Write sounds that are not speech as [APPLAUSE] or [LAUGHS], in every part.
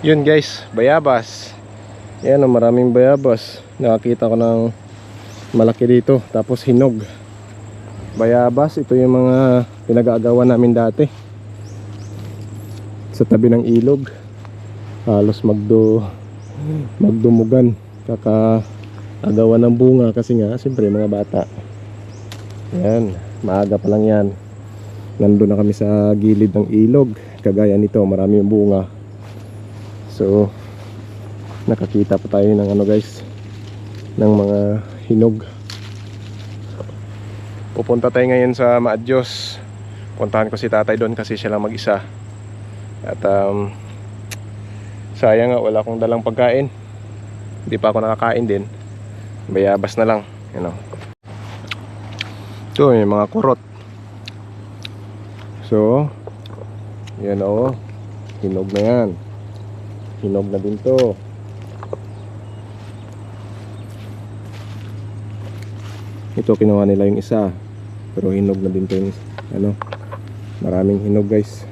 Yun guys, bayabas. Yan, oh, maraming bayabas. Nakakita ko ng malaki dito. Tapos hinog. Bayabas, ito yung mga pinag-aagawan namin dati. Sa tabi ng ilog. Halos magdo magdumugan. Kakaagawan ng bunga kasi nga, siyempre mga bata. Yan, maaga pa lang yan. Nandun na kami sa gilid ng ilog. Kagaya nito, marami yung bunga. So, nakakita pa tayo ng ano guys, ng mga hinog. Pupunta tayo ngayon sa Maadyos. Puntahan ko si tatay doon kasi siya lang mag-isa. At um, sayang nga, wala akong dalang pagkain. Hindi pa ako nakakain din. Bayabas na lang, you know. Ito, may mga kurot. So, yan o. Hinog na yan. Hinog na din to. Ito kinuha nila yung isa. Pero hinog na din to yung ano. Maraming hinog guys.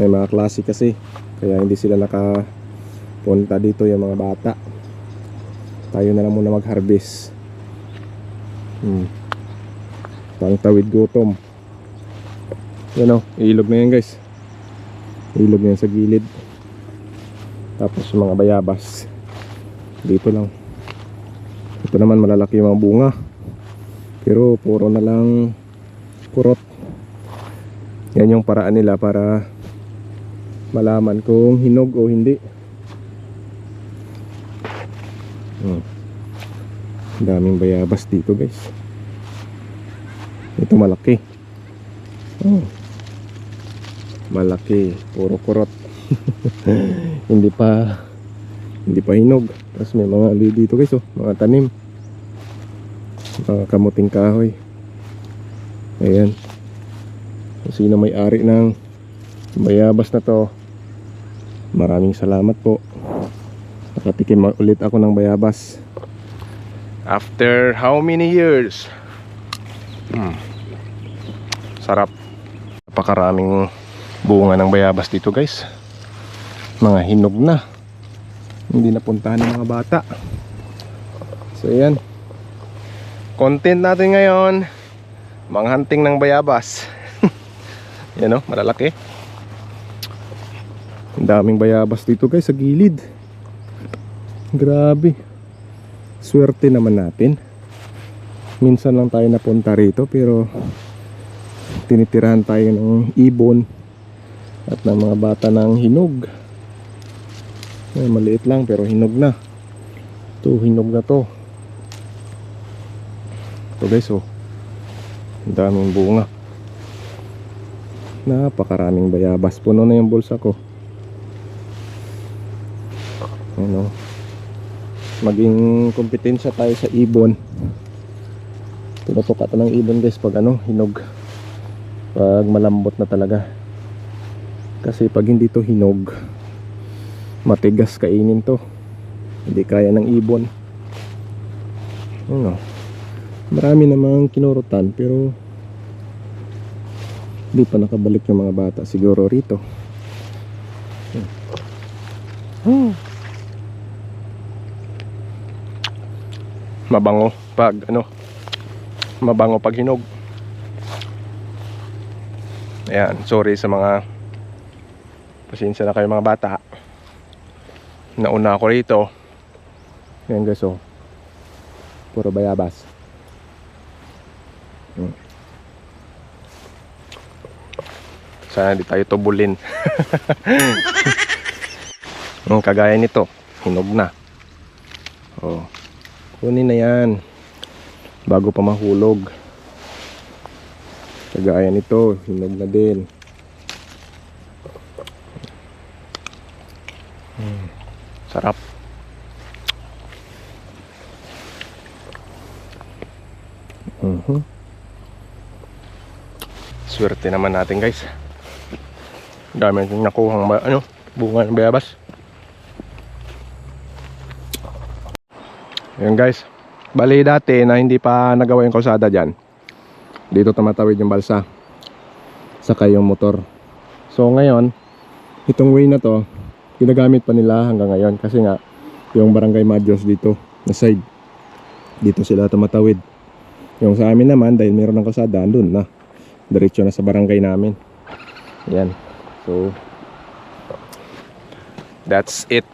May mga klase kasi. Kaya hindi sila nakapunta dito yung mga bata. Tayo na lang muna mag-harvest. Hmm. Pangtawid gutom. Yan o, ilog na yan guys. Ilog na yan sa gilid. Tapos yung mga bayabas. Dito lang. Ito naman malalaki yung mga bunga. Pero puro na lang kurot. Yan yung paraan nila para malaman kung hinog o hindi. Hmm. Daming bayabas dito guys. Ito malaki. Oh. Malaki, puro kurot. [LAUGHS] hindi pa hindi pa hinog. Tapos may mga ali dito guys oh, mga tanim. Mga kamuting kahoy. Ayan. Sino may ari ng bayabas na to, maraming salamat po. Nakatikim ulit ako ng bayabas. After how many years? Hmm. Sarap. Napakaraming bunga ng bayabas dito guys. Mga hinog na. Hindi napuntahan ng mga bata. So yan. Content natin ngayon. Mga ng bayabas. [LAUGHS] yan o, malalaki. Ang daming bayabas dito guys sa gilid. Grabe. Swerte naman natin. Minsan lang tayo napunta rito pero tinitirahan tayo ng ibon at ng mga bata ng hinog. Ay, maliit lang pero hinog na. Ito, hinog na to. Ito guys, oh. Daming bunga. Napakaraming bayabas. Puno na yung bulsa ko. Ano? Maging kompetensya tayo sa ibon. Tinutuka to ng ibon guys pag ano, hinog. Pag malambot na talaga. Kasi pag hindi to hinog, matigas kainin to. Hindi kaya ng ibon. Ano? Marami namang kinurutan pero hindi pa nakabalik yung mga bata siguro rito. Hmm. Mabango pag ano mabango pag hinog. Ayan, sorry sa mga pasensya na kayo mga bata. Nauna ako rito. Ayan guys oh. Puro bayabas. Hmm. Sana di tayo tubulin. Yung [LAUGHS] kagaya nito, hinog na. Oh. Kunin na yan. Bago pa mahulog. Kagaya nito, hinog na din. Hmm. Sarap. Mhm. Swerte naman natin guys. Dami natin nakuhang ano, bunga ng bayabas. Ayan guys. Bali dati na hindi pa nagawa yung kalsada dyan. Dito tumatawid yung balsa. Saka yung motor. So ngayon, itong way na to, ginagamit pa nila hanggang ngayon. Kasi nga yung barangay Madjos dito na side dito sila tumatawid. Yung sa amin naman dahil meron ng kalsada andun na. Diretso na sa barangay namin. Yan so that's it